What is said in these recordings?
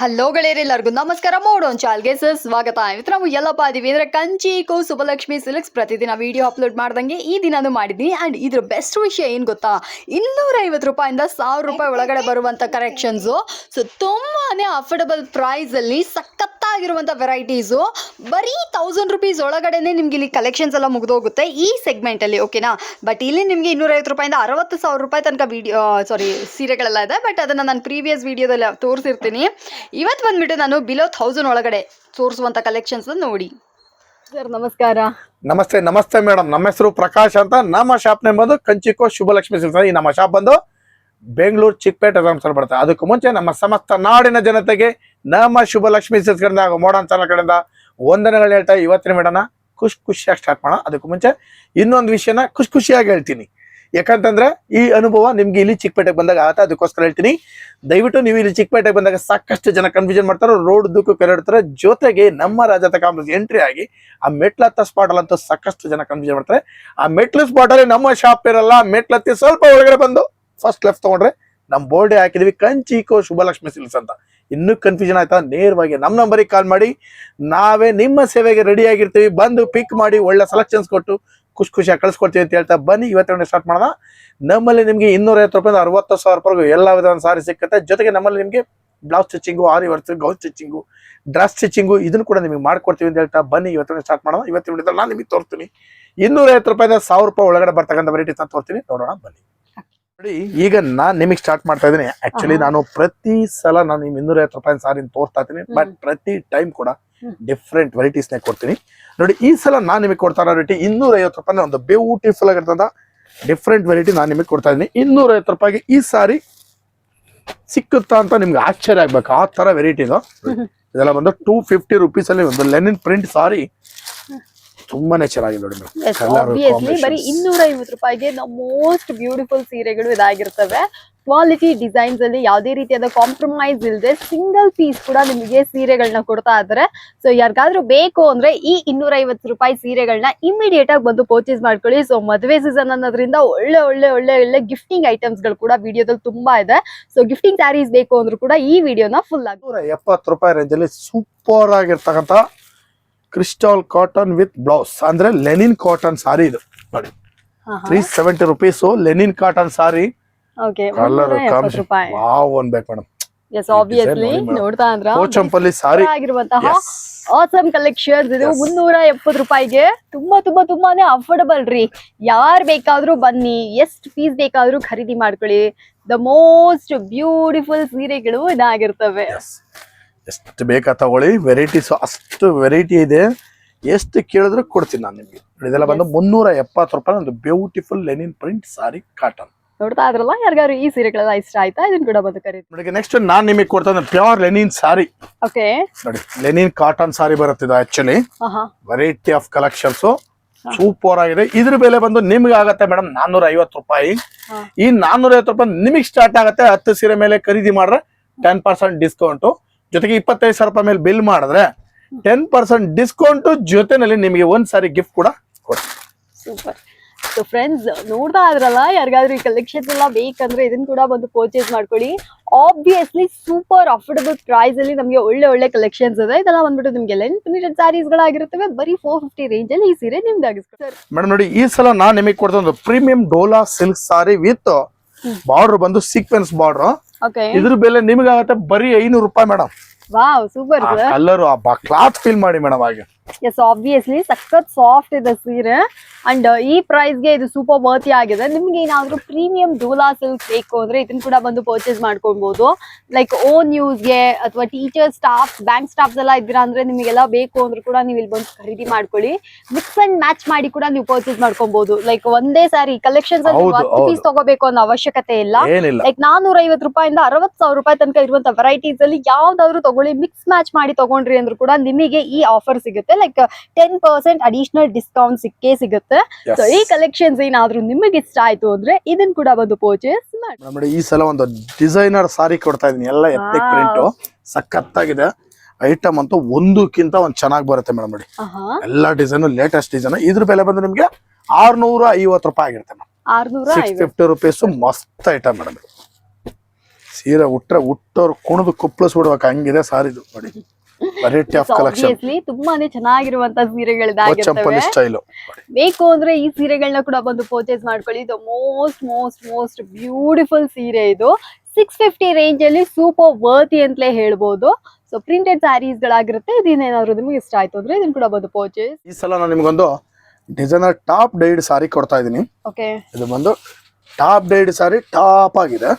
Hello ಗೆಳೆಯರೆಲ್ಲರಿಗೂ ನಮಸ್ಕಾರ. ಮೋಡೋನ್ ಚಾಲ್ಗೆ sir ಸ್ವಾಗತ. ಇವತ್ತು ನಾವು ಎಲ್ಲಪ್ಪ ಇದೀವಿ ಅಂದ್ರೆ ಕಂಚಿ ಕೋ ಸುಬಲಕ್ಷ್ಮಿ ಸಿಲ್ಕ್ಸ್ ಪ್ರತಿದಿನ ವಿಡಿಯೋ ಅಪ್ಲೋಡ್ ಮಾಡ್ದಂಗೆ ಈ ದಿನಾನು ಮಾಡಿದ್ದೀನಿ ಆ್ಯಂಡ್ ಇದ್ರ ಬೆಸ್ಟ್ ವಿಷಯ ಏನು ಗೊತ್ತಾ? ಇನ್ನೂರ ಐವತ್ತು ರೂಪಾಯಿಂದ ಸಾವಿರ ರೂಪಾಯಿ ಒಳಗಡೆ ಬರುವಂಥ ಕರೆಕ್ಷನ್ಸು ಸೊ ತುಂಬಾ ಅಫೋರ್ಡಬಲ್ ಪ್ರೈಸಲ್ಲಿ ಸಖತ್ತಾಗಿರುವಂಥ ವೆರೈಟೀಸು ಬರೀ ತೌಸಂಡ್ ರುಪೀಸ್ ಒಳಗಡೆನೆ ನಿಮ್ಗೆ ಇಲ್ಲಿ ಕಲೆಕ್ಷನ್ಸ್ ಎಲ್ಲ ಮುಗಿದೋಗುತ್ತೆ ಈ ಸೆಗ್ಮೆಂಟಲ್ಲಿ ಓಕೆನಾ ಬಟ್ ಇಲ್ಲಿ ನಿಮಗೆ ಇನ್ನೂರೈವತ್ತು ರೂಪಾಯಿಂದ ಅರವತ್ತು ಸಾವಿರ ರೂಪಾಯಿ ತನಕ ವಿಡಿಯೋ ಸಾರಿ ಸೀರೆಗಳೆಲ್ಲ ಇದೆ. ಬಟ್ ಅದನ್ನು ನಾನು ಪ್ರೀವಿಯಸ್ ವಿಡಿಯೋದಲ್ಲಿ ತೋರಿಸಿರ್ತೀನಿ. ಇವತ್ತು ಬಂದ್ಬಿಟ್ಟು ನಾನು ಬಿಲೋ ಥೌಸಂಡ್ ಒಳಗಡೆ ತೋರಿಸುವಂಥ ಕಲೆಕ್ಷನ್ಸ್ ನೋಡಿ. ಸರ್ ನಮಸ್ಕಾರ. ನಮಸ್ತೆ ನಮಸ್ತೆ ಮೇಡಮ್ ನಮ್ಮ ಹೆಸರು ಪ್ರಕಾಶ್ ಅಂತ. ನಮ್ಮ ಶಾಪ್ ನೇಮ್ ಬಂದು ಕಂಚಿಕೋ ಶುಭಲಕ್ಷ್ಮಿ ಸಿಲ್ಕ್ಸ್ ಈ ನಮ್ಮ ಶಾಪ್ ಬಂದು ಬೆಂಗಳೂರು ಚಿಕ್ಕಪೇಟೆ ಸಂಸ್ಥೆ ಬರುತ್ತೆ ಅದಕ್ಕೂ ಮುಂಚೆ ನಮ್ಮ ಸಮಸ್ತ ನಾಡಿನ ಜನತೆಗೆ ನಮ್ಮ ಶುಭಲಕ್ಷ್ಮಿ ಹಾಗೂ ಮೋಡನ್ ಚಾನಲ್ ಕಡೆಯಿಂದ ವಂದನೆಗಳು ಹೇಳ್ತಾ ಇವತ್ತಿನ ಮೇಡನ ಖುಷಿ ಖುಷಿಯಾಗಿ ಸ್ಟಾರ್ಟ್ ಮಾಡೋಣ. ಅದಕ್ಕೂ ಮುಂಚೆ ಇನ್ನೊಂದು ವಿಷಯನ ಖುಷಿ ಖುಷಿಯಾಗಿ ಹೇಳ್ತೀನಿ. ಯಾಕಂತಂದ್ರೆ ಈ ಅನುಭವ ನಿಮ್ಗೆ ಇಲ್ಲಿ ಚಿಕ್ಕಪೇಟೆಗೆ ಬಂದಾಗ ಆತ ಅದಕ್ಕೋಸ್ಕರ ಹೇಳ್ತೀನಿ. ದಯವಿಟ್ಟು ನೀವು ಇಲ್ಲಿ ಚಿಕ್ಕಪೇಟೆಗೆ ಬಂದಾಗ ಸಾಕಷ್ಟು ಜನ ಕನ್ಫ್ಯೂಷನ್ ಮಾಡ್ತಾರೆ. ರೋಡ್ ದುಕ್ಕು ಕೆರಡ್ತಾರೆ. ಜೊತೆಗೆ ನಮ್ಮ ರಾಜತ ಕಾಂಪ್ಲೆಕ್ಸ್ ಎಂಟ್ರಿ ಆಗಿ ಆ ಮೆಟ್ಲತ್ತ ಸ್ಪಾಟ್ ಅಂತೂ ಸಾಕಷ್ಟು ಜನ ಕನ್ಫ್ಯೂಷನ್ ಮಾಡ್ತಾರೆ. ಆ ಮೆಟ್ಲು ಸ್ಪಾಟ್ ಅಲ್ಲಿ ನಮ್ಮ ಶಾಪ್ ಇರಲ್ಲ. ಮೆಟ್ಲತ್ತಿ ಸ್ವಲ್ಪ ಒಳಗಡೆ ಬಂದು ಫಸ್ಟ್ ಲೆಫ್ಟ್ ತಗೊಂಡ್ರೆ ನಮ್ ಬೋರ್ಡೆ ಹಾಕಿದೀವಿ ಕಂಚಿಕೋ ಶುಭಲಕ್ಷ್ಮಿ ಸಿಲ್ಸ್ ಅಂತ. ಇನ್ನೂ ಕನ್ಫ್ಯೂಷನ್ ಆಯ್ತಾ? ನೇರವಾಗಿ ನಮ್ಮ ನಂಬರಿಗೆ ಕಾಲ್ ಮಾಡಿ, ನಾವೇ ನಿಮ್ಮ ಸೇವೆಗೆ ರೆಡಿ ಆಗಿರ್ತೀವಿ, ಬಂದು ಪಿಕ್ ಮಾಡಿ, ಒಳ್ಳೆ ಸೆಲೆಕ್ಷನ್ಸ್ ಕೊಟ್ಟು ಖುಷಿ ಖುಷಿಯಾಗಿ ಕಳ್ಸ್ಕೊಡ್ತೀವಿ ಅಂತ ಹೇಳ್ತಾ ಬನ್ನಿ ಇವತ್ತಿನ ಸ್ಟಾರ್ಟ್ ಮಾಡೋಣ. ನಮ್ಮಲ್ಲಿ ನಿಮಗೆ ಇನ್ನೂರ ಐವತ್ತು ರೂಪಾಯಿಂದ ಅರವತ್ತು ಸಾವಿರ ರೂಪಾಯಿಗೂ ಎಲ್ಲ ವಿಧದ ಸಾರಿ ಸಿಕ್ಕತ್ತೆ. ಜೊತೆಗೆ ನಮ್ಮಲ್ಲಿ ನಿಮಗೆ blouse stitching aari works gowns stitching dress stitching ಇದನ್ನು ಕೂಡ ನಿಮಗೆ ಮಾಡ್ಕೊಡ್ತೀವಿ ಅಂತ ಹೇಳ್ತಾ ಬನ್ನಿ ಇವತ್ತಿನ ಸ್ಟಾರ್ಟ್ ಮಾಡೋಣ. ಇವತ್ತಿನ ನಾನು ನಿಮಗೆ ತೋರ್ತೀನಿ ಇನ್ನೂರ ಐವತ್ತು ರೂಪಾಯಿಂದ ಸಾವಿರ ರೂಪಾಯಿ ಒಳಗಡೆ ಬರ್ತಕ್ಕಂಥ ವೆರೈಟೀಸ್ ನಾನು ತೋರಿಸ್ತೀನಿ. ನೋಡೋಣ, ಬನ್ನಿ. ನೋಡಿ ಈಗ ನಾನ್ ನಿಮಗೆ ಸ್ಟಾರ್ಟ್ ಮಾಡ್ತಾ ಇದ್ದೀನಿ ಆಕ್ಚುಲಿ ನಾನು ಪ್ರತಿ ಸಲ ನಾನು ನಿಮ್ ಇನ್ನೂರ ಐವತ್ತು ರೂಪಾಯಿ ಸಾರಿ ತೋರಿಸ್ತಾ ಇದ್ದೀನಿ. ಬಟ್ ಪ್ರತಿ ಟೈಮ್ ಕೂಡ. ಡಿಫ್ರೆಂಟ್ ವೆರೈಟೀಸ್ ನೇ ಕೊಡ್ತೀನಿ. ನೋಡಿ ಈ ಸಲ ನಾನು ನಿಮಗೆ ಕೊಡ್ತಾ ಇರೋ ರೇಟಿ ಇನ್ನೂರ ಐವತ್ತು ರೂಪಾಯಿ ಒಂದು ಬ್ಯೂಟಿಫುಲ್ ಆಗಿರ್ತದ ಡಿಫ್ರೆಂಟ್ ವೆರೈಟಿ ನಾನು ನಿಮಗೆ ಕೊಡ್ತಾ ಇದ್ದೀನಿ. ಇನ್ನೂರ ಐವತ್ತು ರೂಪಾಯಿಗೆ ಈ ಸಾರಿ ಸಿಕ್ಕುತ್ತಾ ಅಂತ ನಿಮ್ಗೆ ಆಶ್ಚರ್ಯ ಆಗ್ಬೇಕು. ಆ ತರ ವೆರೈಟಿ ಇದು. ಇದೆಲ್ಲ ಬಂದು ಟೂ ಫಿಫ್ಟಿ ರುಪೀಸ್ ಅಲ್ಲಿ ಒಂದು ಲೆನಿನ್ ಪ್ರಿಂಟ್ ಸಾರಿ ತುಂಬಾನೇ ಚೆನ್ನಾಗಿದೆ ನೋಡಿ ಬರಿ. ಇನ್ನೂರ ಐವತ್ತು ರೂಪಾಯಿಗೆ ದ ಮೋಸ್ಟ್ ಬ್ಯೂಟಿಫುಲ್ ಸೀರೆಗಳು ಇದಾಗಿರ್ತವೆ. ಕ್ವಾಲಿಟಿ ಡಿಸೈನ್ಸ್ ಅಲ್ಲಿ ಯಾವುದೇ ರೀತಿಯಾದ ಕಾಂಪ್ರಮೈಸ್ ಇಲ್ಲದೆ ಸಿಂಗಲ್ ಪೀಸ್ ಕೂಡ ನಿಮಗೆ ಸೀರೆಗಳನ್ನ ಕೊಡ್ತಾ ಇದ್ದಾರೆ ಸೊ ಯಾರಿಗಾದ್ರೂ ಬೇಕು ಅಂದ್ರೆ ಈ ಇನ್ನೂರ ಐವತ್ತು ರೂಪಾಯಿ ಸೀರೆಗಳನ್ನ ಇಮಿಡಿಯೇಟ್ ಆಗಿ ಬಂದು ಪರ್ಚೇಸ್ ಮಾಡ್ಕೊಳ್ಳಿ. ಸೊ ಮದುವೆ ಸೀಸನ್ ಅನ್ನೋದ್ರಿಂದ ಒಳ್ಳೆ ಒಳ್ಳೆ ಒಳ್ಳೆ ಒಳ್ಳೆ ಗಿಫ್ಟಿಂಗ್ ಐಟಮ್ಸ್ಗಳು ಕೂಡ ವಿಡಿಯೋದಲ್ಲಿ ತುಂಬಾ ಇದೆ. ಸೊ ಗಿಫ್ಟಿಂಗ್ ಸ್ಯಾರೀಸ್ ಬೇಕು ಅಂದ್ರೂ ಕೂಡ ಈ ವಿಡಿಯೋನ ಫುಲ್ ಆಗಿ ಎಪ್ಪತ್ತು ರೂಪಾಯಿ ರೇಂಜ್ ಅಲ್ಲಿ ಸೂಪರ್ ಆಗಿರ್ತಕ್ಕಂಥ ಕ್ರಿಸ್ಟಾಲ್ ಕಾಟನ್ ವಿತ್ ಬ್ಲೌಸ್ ಅಂದ್ರೆ ಲೆನಿನ್ ಕಾಟನ್ ಸಾರಿ ಇದು. ನೋಡಿ. Three seventy rupees linen cotton sari colour wow ಅನ್ಬೇಕು ಮೇಡಮ್ ಎಸ್ ಆಬ್ವಿಯಸ್ಲಿ ನೋಡ್ತಾ ಅಂದ್ರ ಕೋಚಂಪಲ್ಲಿ ಸಾರಿ ಆಗಿರುವಂತಹ ಆಸಮ್ ಕಲೆಕ್ಷನ್ಸ್ ಇದು. ಮುನ್ನೂರ ಎಪ್ಪತ್ತು ರೂಪಾಯಿಗೆ. ತುಂಬಾ ತುಂಬಾ ತುಂಬಾನೇ ಅಫೋರ್ಡಬಲ್ ರೀ. ಯಾರ್ ಬೇಕಾದ್ರೂ ಬನ್ನಿ. ಎಷ್ಟ್ ಪೀಸ್ ಬೇಕಾದ್ರೂ ಖರೀದಿ ಮಾಡ್ಕೊಳ್ಳಿ. ದ ಮೋಸ್ಟ್ ಬ್ಯೂಟಿಫುಲ್ ಸೀರೆಗಳು ಇದಾಗಿರ್ತವೆ. ಎಷ್ಟು ಬೇಕಾ ತಗೊಳ್ಳಿ. ವೆರೈಟೀಸ್ ಅಷ್ಟು ವೆರೈಟಿ ಇದೆ. ಎಷ್ಟು ಕೇಳಿದ್ರೆ ಕೊಡ್ತೀನಿ ನಾನು ನಿಮಗೆ. ಇದೆಲ್ಲ ಬಂದು ಮುನ್ನೂರ ಎಪ್ಪತ್ತು ರೂಪಾಯಿ ಒಂದು beautiful linen print sari cotton ನೋಡ್ತಾ ಇದ್ರಲ್ಲ ಯಾರಿಗಾದ್ರು ಈ ಸೀರೆಗಳೆಲ್ಲ ಇಷ್ಟ ಆಯ್ತಾ? ಇದನ್ನ ಕೂಡ ಬಂದು ಕರೀತೀನಿ ನೋಡಿ ನೆಕ್ಸ್ಟ್ ನಾನು ನಿಮಗೆ ಕೊಡ್ತಾ ಪ್ಯೂರ್ ಲೆನಿನ್ ಸಾರಿ ಓಕೆ ನೋಡಿ ಲೆನಿನ್ ಕಾಟನ್ ಸಾರಿ ಬರುತ್ತಿದೆ actually variety of collections super ಆಗಿದೆ. ಇದ್ರ ಬೆಲೆ ಬಂದು ನಿಮ್ಗೆ ಆಗತ್ತೆ ಮೇಡಮ್ ನಾನ್ನೂರ ಐವತ್ತು ರೂಪಾಯಿ ಈ ನಾನ್ನೂರ ಐವತ್ತು ರೂಪಾಯಿ ನಿಮಗೆ ಸ್ಟಾರ್ಟ್ ಆಗುತ್ತೆ. ಹತ್ತು ಸೀರೆ ಮೇಲೆ ಖರೀದಿ ಮಾಡ್ರೆ ಟೆನ್ ಪರ್ಸೆಂಟ್ ಡಿಸ್ಕೌಂಟ್ ಜೊತೆಗೆ ಇಪ್ಪತ್ತೈದು ಸಾವಿರ ರೂಪಾಯಿ ಮೇಲೆ ಬಿಲ್ ಮಾಡಿದ್ರೆ ಟೆನ್ ಪರ್ಸೆಂಟ್ ಡಿಸ್ಕೌಂಟ್ ಜೊತೆನಲ್ಲಿ ನಿಮಗೆ ಒಂದ್ ಸಾರಿ ಗಿಫ್ಟ್ ಕೂಡ ಕೊಡ್ತೀವಿ ಸೂಪರ್ ಸೊ ಫ್ರೆಂಡ್ಸ್ ನೋಡ್ತಾ ಇದ್ರಲ್ಲ ಯಾರಿಗಾದ್ರೂ ಈ ಕಲೆಕ್ಷನ್ ಎಲ್ಲ ಬೇಕಂದ್ರೆ ಇದನ್ನ ಕೂಡ ಬಂದು ಪರ್ಚೇಸ್ ಮಾಡ್ಕೊಳ್ಳಿ. ಆಬ್ವಿಯಸ್ಲಿ ಸೂಪರ್ ಅಫೋರ್ಡಬಲ್ ಪ್ರೈಸ್ ಅಲ್ಲಿ ನಮಗೆ ಒಳ್ಳೆ ಒಳ್ಳೆ ಕಲೆಕ್ಷನ್ಸ್ ಇದೆ. ಇದೆಲ್ಲ ಬಂದ್ಬಿಟ್ಟು ನಿಮಗೆ ಲೆಂತ್ ಪ್ರಿಂಟೆಡ್ ಸ್ಯಾರೀಸ್ ಗಳಾಗಿರುತ್ತವೆ. ಬರೀ ಫೋರ್ ಫಿಫ್ಟಿ ರೇಂಜ್ ಅಲ್ಲಿ ಈ ಸೀರೆ ನಿಮ್ದಾಗಿ ಮೇಡಮ್ ನೋಡಿ ಈ ಸಲ ನಾನು ನಿಮಗೆ ಕೊಡ್ತಾ ಒಂದು premium dola silk sari with border ಬಂದು ಸೀಕ್ವೆನ್ಸ್ ಬಾರ್ಡರ್ ಇದ್ರ ಬೆಲೆ ನಿಮ್ಗೆ ಆಗತ್ತೆ ಬರೀ ಐನೂರು ರೂಪಾಯಿ madam wow super colour cloth feel ಮಾಡಿ ಮೇಡಮ್ ಹಾಗೆ. ಎಸ್ ಆಬ್ವಿಯಸ್ಲಿ ಸಖತ್ ಸಾಫ್ಟ್ ಇದೆ ಸೀರೆ. ಅಂಡ್ ಈ ಪ್ರೈಸ್ಗೆ ಇದು ಸೂಪರ್ ವರ್ತಿ ಆಗಿದೆ. ನಿಮ್ಗೆ ಏನಾದ್ರು ಪ್ರೀಮಿಯಂ ಡೋಲಾ ಸಿಲ್ಕ್ ಬೇಕು ಅಂದ್ರೆ ಇದನ್ನ ಕೂಡ ಬಂದು ಪರ್ಚೇಸ್ ಮಾಡ್ಕೊಬಹುದು ಲೈಕ್ ಓನ್ಗೆ ಅಥವಾ ಟೀಚರ್ ಸ್ಟಾಫ್ ಬ್ಯಾಂಕ್ ಸ್ಟಾಫ್ಸ್ ಎಲ್ಲಾ ಇದ್ದೀರಾ ಅಂದ್ರೆ ನಿಮಗೆಲ್ಲ ಬೇಕು ಅಂದ್ರೂ ಕೂಡ ನೀವು ಇಲ್ಲಿ ಬಂದು ಖರೀದಿ ಮಾಡ್ಕೊಳ್ಳಿ. ಮಿಕ್ಸ್ ಅಂಡ್ ಮ್ಯಾಚ್ ಮಾಡಿ ಕೂಡ ನೀವು ಪರ್ಚೇಸ್ ಮಾಡ್ಕೊಬಹುದು ಲೈಕ್ ಒಂದೇ ಸಾರಿ ಕಲೆಕ್ಷನ್ಸ್ ಪೀಸ್ ತಗೋಬೇಕು ಅನ್ನೋ ಅವಶ್ಯಕತೆ ಇಲ್ಲ. ಲೈಕ್ ನಾನೂರ ಐವತ್ತು ರೂಪಾಯಿಂದ ಅರವತ್ ಸಾವಿರ ರೂಪಾಯಿ ತನಕ ಇರುವಂತ ವೆರೈಟೀಸ್ ಅಲ್ಲಿ ಯಾವ್ದಾದ್ರು ತಗೊಳ್ಳಿ ಮಿಕ್ಸ್ ಮ್ಯಾಚ್ ಮಾಡಿ ತಗೊಂಡ್ರಿ ಅಂದ್ರೂ ಕೂಡ ನಿಮಗೆ ಈ ಆಫರ್ ಸಿಗುತ್ತೆ. Like ten percent additional discount ಸಿಕ್ಕೇ ಸಿಗುತ್ತೆ. ಸೊ ಈ ಕಲೆಕ್ಷನ್ಸ್ ಏನಾದ್ರೂ ನಿಮಗೆ ಇಷ್ಟ ಆಯ್ತು ಅಂದ್ರೆ ಇದನ್ನ ಕೂಡ ಬಂದು ಪರ್ಚೇಸ್ ಮಾಡಿ. ಮೇಡಮ್ ಈ ಸಲ ಒಂದು ಡಿಸೈನರ್ ಸಾರಿ ಕೊಡ್ತಾ ಇದೀನಿ. ಎಲ್ಲ ಎತ್ತೆ. ಪ್ರಿಂಟ್ ಸಖತ್ತಾಗಿದೆ. ಐಟಮ್ ಅಂತೂ ಒಂದಕ್ಕಿಂತ ಒಂದ್ ಚೆನ್ನಾಗಿ ಬರುತ್ತೆ ಮೇಡಮ್ ನೋಡಿ. ಎಲ್ಲಾ ಡಿಸೈನ್ ಲೇಟೆಸ್ಟ್ ಡಿಸೈನ್ ಇದ್ರ ಬೆಲೆ ಬಂದು ನಿಮ್ಗೆ ಆರ್ನೂರ ಐವತ್ತು ರೂಪಾಯಿ ಆಗಿರುತ್ತೆ ಆರ್ನೂರ ಸಿಕ್ಸ್ ಫಿಫ್ಟಿ ರುಪೀಸ್ ಮಸ್ತ್ ಐಟಮ್ ಮೇಡಮ್ ಸೀರೆ ಉಟ್ರೆ ಉಟ್ಟೋರು ಕುಣಿದು ಕುಪ್ಪಳಿಸ್ಬಿಡ್ಬೇಕು ಹಂಗಿದೆ ಸಾರಿದು ನೋಡಿ. ವೆರೈಟಿ ಆಫ್ ಕಲೆಕ್ಷನ್ ತುಂಬಾನೇ ಚೆನ್ನಾಗಿರುವಂತ ಸೀರೆಗಳಿದಾಗಿರ್ತವೆ. ಸ್ಟೈಲ್ ಬೇಕು ಅಂದ್ರೆ ಈ ಸೀರೆಗಳನ್ನ ಕೂಡ ಬಂದು ಪರ್ಚೇಸ್ ಮಾಡ್ಕೊಳ್ಳಿ. ಇದು ಮೋಸ್ಟ್ ಮೋಸ್ಟ್ ಮೋಸ್ಟ್ ಬ್ಯೂಟಿಫುಲ್ ಸೀರೆ ಇದು. ಸಿಕ್ಸ್ ಫಿಫ್ಟಿ ರೇಂಜ್ ಅಲ್ಲಿ ಸೂಪರ್ ವರ್ತಿ ಅಂತಲೇ ಹೇಳ್ಬೋದು. ಸೊ ಪ್ರಿಂಟೆಡ್ ಸ್ಯಾರೀಸ್ ಗಳಾಗಿರುತ್ತೆ ಇದೇನಾದ್ರೂ ನಿಮ್ಗೆ ಇಷ್ಟ ಆಯ್ತು ಅಂದ್ರೆ ಇದನ್ನ ಕೂಡ ಬಂದು ಪರ್ಚೇಸ್ ಈ ಸಲ ನಾನು ನಿಮ್ಗೊಂದು ಡಿಸೈನರ್ ಟಾಪ್ ಡೈಡ್ ಸಾರಿ ಕೊಡ್ತಾ ಇದೀನಿ ಓಕೆ ಇದು ಬಂದು ಟಾಪ್ ಡೈಡ್ ಸಾರಿ ಟಾಪ್ ಆಗಿದೆ.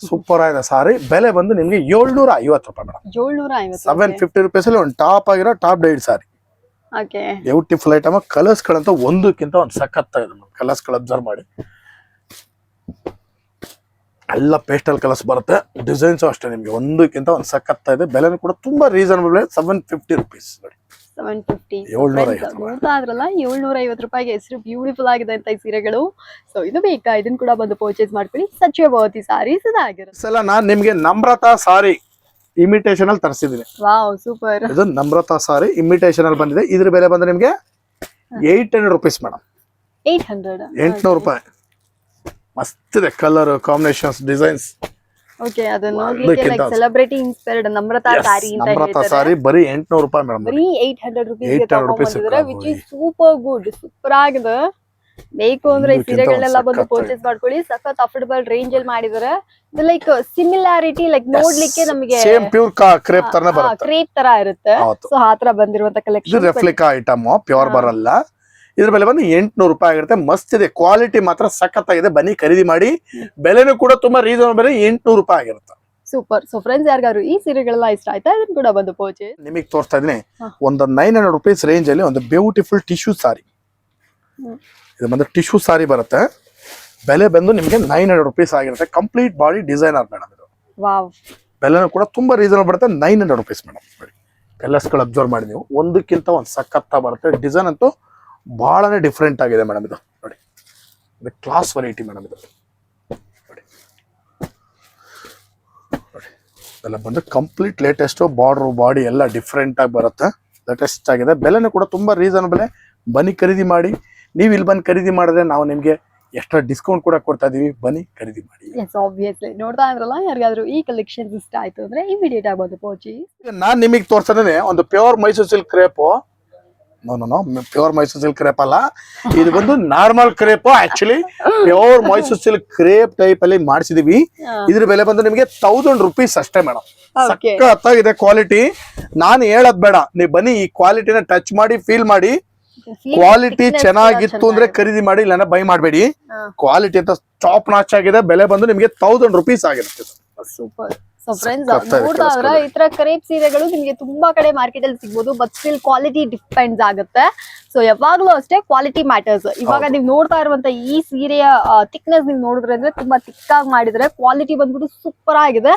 ಸೂಪರ್ ಆಗಿದೆ ಸಾರಿ. ಬೆಲೆ ಬಂದು ನಿಮ್ಗೆ ಏಳ್ನೂರ ಐವತ್ತು ರೂಪಾಯಿ ಮೇಡಮ್ ಏಳ್ನೂರ ಸೆವೆನ್ ಐವತ್ತು ಫಿಫ್ಟಿ ರುಪೀಸ್ ಅಲ್ಲಿ ಒಂದು ಟಾಪ್ ಆಗಿರೋ top dyed sari. Beautiful item colours ಗಳಂತ ಒಂದಕ್ಕಿಂತ ಒಂದು ಸಖತ್ತಾಗಿದೆ ಕಲರ್ಸ್ಗಳು ಅಬ್ಸರ್ವ್ ಮಾಡಿ. ಎಲ್ಲ ಪೇಸ್ಟಲ್ ಕಲರ್ಸ್ ಬರುತ್ತೆ. ಡಿಸೈನ್ಸ್ ಅಷ್ಟೇ ನಿಮ್ಗೆ ಒಂದಕ್ಕಿಂತ ಒಂದು ಸಖತ್ತ ಇದೆ ಬೆಲೆನೂ ಕೂಡ ತುಂಬಾ ರೀಸನಬಲ್ ಸೆವೆನ್ ಫಿಫ್ಟಿ ರುಪೀಸ್ ನೋಡಿ ಸೆವೆನ್ ಫಿಫ್ಟಿ ಇದ್ರಲ್ಲ ಏಳ್ನೂರ ಐವತ್ತು ರೂಪಾಯಿಗೆ ಹೆಸರು ಬ್ಯೂಟಿಫುಲ್ ಆಗಿದೆ ಅಂತ ಈ ಸೀರೆಗಳು. ಸೊ ಇದು ಬೇಕಾ? ಇದನ್ನ ಕೂಡ ಬಂದು ಪರ್ಚೇಸ್ ಮಾಡ್ಕೊಳ್ಳಿ. ಸಚ್ ವರ್ತಿ ಸಾರೀಸ್ ಇದಾಗಿರುತ್ತೆ. ಸಲ ನಾನ್ ನಿಮ್ಗೆ ನಮ್ರತಾ ಸಾರಿ ಇಮಿಟೇಷನ್ ಅಲ್ಲಿ ತರಿಸಿದೀನಿ ವಾವ್ ಸೂಪರ್ ಇದು ನಮ್ರತಾ ಸಾರಿ ಇಮಿಟೇಷನ್ ಅಲ್ಲಿ ಬಂದಿದೆ. ಇದ್ರ ಬೆಲೆ ಬಂದ್ರೆ ನಿಮಗೆ eight hundred rupees madam eight hundred ಎಂಟ್ನೂರು ರೂಪಾಯಿ. ಮಸ್ತ್ ಇದೆ ಕಲರ್ ಕಾಂಬಿನೇಷನ್ಸ್ ಡಿಸೈನ್ಸ್ ಓಕೆ ಅದು ನೋಡ್ಲಿಕ್ಕೆ like celebrity inspired Namrata sari ಅಂತ ನಮ್ರತಾ ಸಾರಿ ಬರಿ 800 ರೂಪಾಯಿ ಮೇಡಮ್ ಬರೀ ಏಟ್ ಹಂಡ್ರೆಡ್ ರುಪೀಸ್ 800 ರೂಪಾಯಿ ತಗೊಂಡ್ಬಂದಿದ್ದಾರೆ which which is super good super ಆಗಿದೆ. ಬೇಕು ಅಂದ್ರೆ ಈ ಸೀರೆಗಳನ್ನೆಲ್ಲ ಬಂದು. ಪರ್ಚೇಸ್ ಮಾಡ್ಕೊಳ್ಳಿ. ಸಖತ್ ಅಫೋರ್ಡಬಲ್ ರೇಂಜ್ ಅಲ್ಲಿ ಮಾಡಿದ್ದಾರೆ. ಇದು ಲೈಕ್ ಸಿಮಿಲಾರಿಟಿ ಲೈಕ್ ನೋಡ್ಲಿಕ್ಕೆ ನಮಗೆ ಸೇಮ್ ಪ್ಯೂರ್ ಕ್ರೇಪ್ ತರನೇ ಬರುತ್ತೆ. ಕ್ರೇಪ್ ತರ ಇರುತ್ತೆ. ಸೋ ಆ ತರ ಬಂದಿರುವಂತ ಇದು ಕಲೆಕ್ಷನ್ ರೆಫ್ಲಿಕಾ ಐಟಮ್ ಪ್ಯೂರ್. ಬರಲ್ಲ. ಇದ್ರ ಬೆಲೆ ಬಂದು ಎಂಟುನೂರು ರೂಪಾಯಿ ಆಗಿರುತ್ತೆ. ಮಸ್ತ್ ಇದೆ. ಕ್ವಾಲಿಟಿ ಮಾತ್ರ ಸಖತ್ತಾಗಿದೆ. ಬನ್ನಿ ಖರೀದಿ ಮಾಡಿ. ಬೆಲೆನೂ ಕೂಡ ತುಂಬಾ ರೀಸನಬಲ್ ಬೆಲೆ ಎಂಟ್ನೂರು ರೂಪಾಯಿ ಆಗಿರುತ್ತೆ. ಸೂಪರ್ ಸೊ ಫ್ರೆಂಡ್ಸ್ ಯಾರಿಗಾದ್ರು ಈ ಸೀರೆಗಳೆಲ್ಲ ಇಷ್ಟ ಆಯ್ತಾ? ಇದನ್ನ ಕೂಡ ಬಂದು ಪೋಚೆ ನಿಮಗೆ ತೋರಿಸ್ತಾ ಇದೀನಿ ಒಂದು ನೈನ್ ಹಂಡ್ರೆಡ್ ರುಪೀಸ್ ರೇಂಜ್ ಅಲ್ಲಿ ಒಂದು ಬ್ಯೂಟಿಫುಲ್ ಟಿಶ್ಯೂ ಸಾರಿ ಇದು ಬಂದು ಟಿಶ್ಯೂ ಸಾರಿ ಬರುತ್ತೆ. ಬೆಲೆ ಬಂದು ನಿಮಗೆ ನೈನ್ ಹಂಡ್ರೆಡ್ ರುಪೀಸ್ ಆಗಿರುತ್ತೆ. ಕಂಪ್ಲೀಟ್ ಬಾಡಿ ಡಿಸೈನರ್ ಮೇಡಮ್ ಇದು. ಬೆಲೆನೂ ಕೂಡ ತುಂಬಾ ರೀಸನಬಲ್ ಬರುತ್ತೆ. Nine hundred rupees madam. ಕಲರ್ಸ್ಗಳು observe ಮಾಡಿ ನೀವು. ಒಂದಕ್ಕಿಂತ ಒಂದು ಸಖತ್ತ ಬರುತ್ತೆ. ಡಿಸೈನ್ ಅಂತೂ ಬಹಳನೇ ಡಿಫ್ರೆಂಟ್ ಆಗಿದೆ ಮೇಡಮ್ ಇದು. ನೋಡಿ. ಇದು ಕ್ಲಾಸ್ ವೆರೈಟಿ ಮೇಡಮ್ ಇದು. ನೋಡಿ. ನೋಡಿ. ಇದೆಲ್ಲ ಬಂದು ಕಂಪ್ಲೀಟ್ ಲೇಟೆಸ್ಟು ಬಾರ್ಡ್ರು ಬಾಡಿ ಎಲ್ಲ ಡಿಫ್ರೆಂಟ್ ಆಗಿ ಬರುತ್ತೆ. ಲೇಟೆಸ್ಟ್ ಆಗಿದೆ. ಬೆಲೆನೂ ಕೂಡ ತುಂಬ ರೀಸನಬಲ್ ಬನ್ನಿ ಖರೀದಿ ಮಾಡಿ. ನೀವು ಇಲ್ಲಿ ಬಂದು ಖರೀದಿ ಮಾಡಿದ್ರೆ ನಾವು ನಿಮಗೆ ಎಕ್ಸ್ಟ್ರಾ ಡಿಸ್ಕೌಂಟ್ ಕೂಡ ಕೊಡ್ತಾ ಇದೀವಿ. ಬನ್ನಿ ಖರೀದಿ ಮಾಡಿ. ಎಸ್ ಆಬ್ವಿಯಸ್ಲಿ ನೋಡ್ತಾ ಇದ್ರಲ್ಲ ಯಾರಿಗಾದ್ರೂ ಈ ಕಲೆಕ್ಷನ್ಸ್ ಇಷ್ಟ ಆಯ್ತು ಅಂದ್ರೆ ಇಮಿಡಿಯೇಟ್ ಆಗಿ ಬಂದು ಈಗ ನಾನು ನಿಮಗೆ ತೋರಿಸೋದೇ ಒಂದು pure Mysore silk crepe no no no pure Mysore silk crepe ಅಲ್ಲ. ಇದು ಬಂದು normal crepe actually pure Mysore silk crepe type ಅಲ್ಲಿ ಮಾಡಿಸಿದೀವಿ. ಇದ್ರ ಬೆಲೆ ಬಂದು ನಿಮಗೆ ತೌಸಂಡ್ ರುಪೀಸ್ ಅಷ್ಟೇ ಮೇಡಮ್ ಸಖತ್ತಾಗಿದೆ ಕ್ವಾಲಿಟಿ ನಾನು ಹೇಳದ್ ಬೇಡ. ನೀವು ಬನ್ನಿ ಈ ಕ್ವಾಲಿಟಿನ ಟಚ್ ಮಾಡಿ ಫೀಲ್ ಮಾಡಿ. ಕ್ವಾಲಿಟಿ ಚೆನ್ನಾಗಿತ್ತು ಅಂದ್ರೆ ಖರೀದಿ ಮಾಡಿ ಇಲ್ಲ ಬೈ ಮಾಡಬೇಡಿ. ಕ್ವಾಲಿಟಿ ಅಂತ ಟಾಪ್ ನಾಚ್ ಆಗಿದೆ. ಬೆಲೆ ಬಂದು ನಿಮಗೆ ತೌಸಂಡ್ ರುಪೀಸ್ ಆಗಿರುತ್ತೆ ಸೂಪರ್ ಸೊ ಫ್ರೆಂಡ್ಸ್ ಮೂರ್ ನೋಡ್ತಾ ಇದ್ರೆ ಈ ತರ ಕರೇಪ್ ಸೀರೆಗಳು ನಿಮ್ಗೆ ತುಂಬಾ ಕಡೆ ಮಾರ್ಕೆಟ್ ಅಲ್ಲಿ ಸಿಗ್ಬೋದು ಬಟ್ ಸ್ಟಿಲ್ ಕ್ವಾಲಿಟಿ ಡಿಪೆಂಡ್ಸ್ ಆಗುತ್ತೆ. ಸೊ ಯಾವಾಗ್ಲೂ ಅಷ್ಟೇ ಕ್ವಾಲಿಟಿ ಮ್ಯಾಟರ್ಸ್ ಇವಾಗ. ನೀವು ನೋಡ್ತಾ ಇರುವಂತ ಈ ಸೀರೆಯ ಥಿಕ್ನೆಸ್ ನೀವು ನೋಡಿದ್ರೆ ಅಂದ್ರೆ ತುಂಬಾ ಥಿಕ್ ಆಗಿ ಮಾಡಿದ್ರೆ ಕ್ವಾಲಿಟಿ ಬಂದ್ಬಿಟ್ಟು ಸೂಪರ್ ಆಗಿದೆ.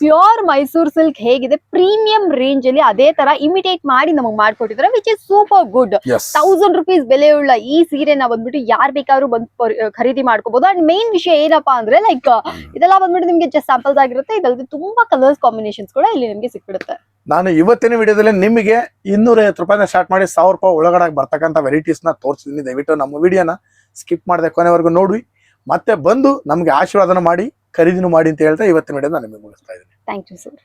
ಪ್ಯೂರ್ ಮೈಸೂರ್ ಸಿಲ್ಕ್ ಹೇಗಿದೆ. ಪ್ರೀಮಿಯಂ ರೇಂಜ್ ಅಲ್ಲಿ ಅದೇ ತರ ಇಮಿಟೇಟ್ ಮಾಡಿ ನಮಗೆ ಮಾಡ್ಕೊಟ್ಟಿದ್ರೆ which is super good thousand rupees ಬೆಲೆಯುಳ್ಳ ಈ ಸೀರೆನ ಬಂದ್ಬಿಟ್ಟು ಯಾರ್ ಬೇಕಾದ್ರೂ ಬಂದ್ ಖರೀದಿ ಮಾಡ್ಕೋಬಹುದು ಅಂಡ್ ಮೇನ್ ವಿಷಯ ಏನಪ್ಪಾ ಅಂದ್ರೆ ಲೈಕ್ ಇದೆಲ್ಲ ಬಂದ್ಬಿಟ್ಟು ನಿಮ್ಗೆ ಜಸ್ಟ್ ಸ್ಯಾಂಪಲ್ಸ್ ಆಗಿರುತ್ತೆ. ಇದಲ್ಲದೆ ತುಂಬಾ ಕಲರ್ಸ್ ಕಾಂಬಿನೇಷನ್ಸ್ ಕೂಡ ಇಲ್ಲಿ ನಿಮ್ಗೆ ಸಿಕ್ಬಿಡುತ್ತೆ. ನಾನು ಇವತ್ತಿನ ವಿಡಿಯೋದಲ್ಲಿ ನಿಮಗೆ ಇನ್ನೂರ ಐವತ್ತು ರೂಪಾಯಿನ ಸ್ಟಾರ್ಟ್ ಮಾಡಿ ಸಾವಿರ ರೂಪಾಯಿ ಒಳಗಡೆ ಬರ್ತಕ್ಕಂಥ ವೆರೈಟೀಸ್ ತೋರಿಸಿದ್ದೀನಿ ದಯವಿಟ್ಟು ನಮ್ಮ ವಿಡಿಯೋನ ಸ್ಕಿಪ್ ಮಾಡದೆ ಕೊನೆವರೆಗೂ ನೋಡಿ. ಮತ್ತೆ ಬಂದು ನಮಗೆ ಆಶೀರ್ವಾದನ ಮಾಡಿ ಖರೀದಿನೂ ಮಾಡಿ ಅಂತ ಹೇಳ್ತಾ ಇವತ್ತಿನ ವಿಡಿಯೋನ ನಿಮಗೆ ಮುಗಿಸ್ತಾ ಇದ್ದೀನಿ. Thank you sir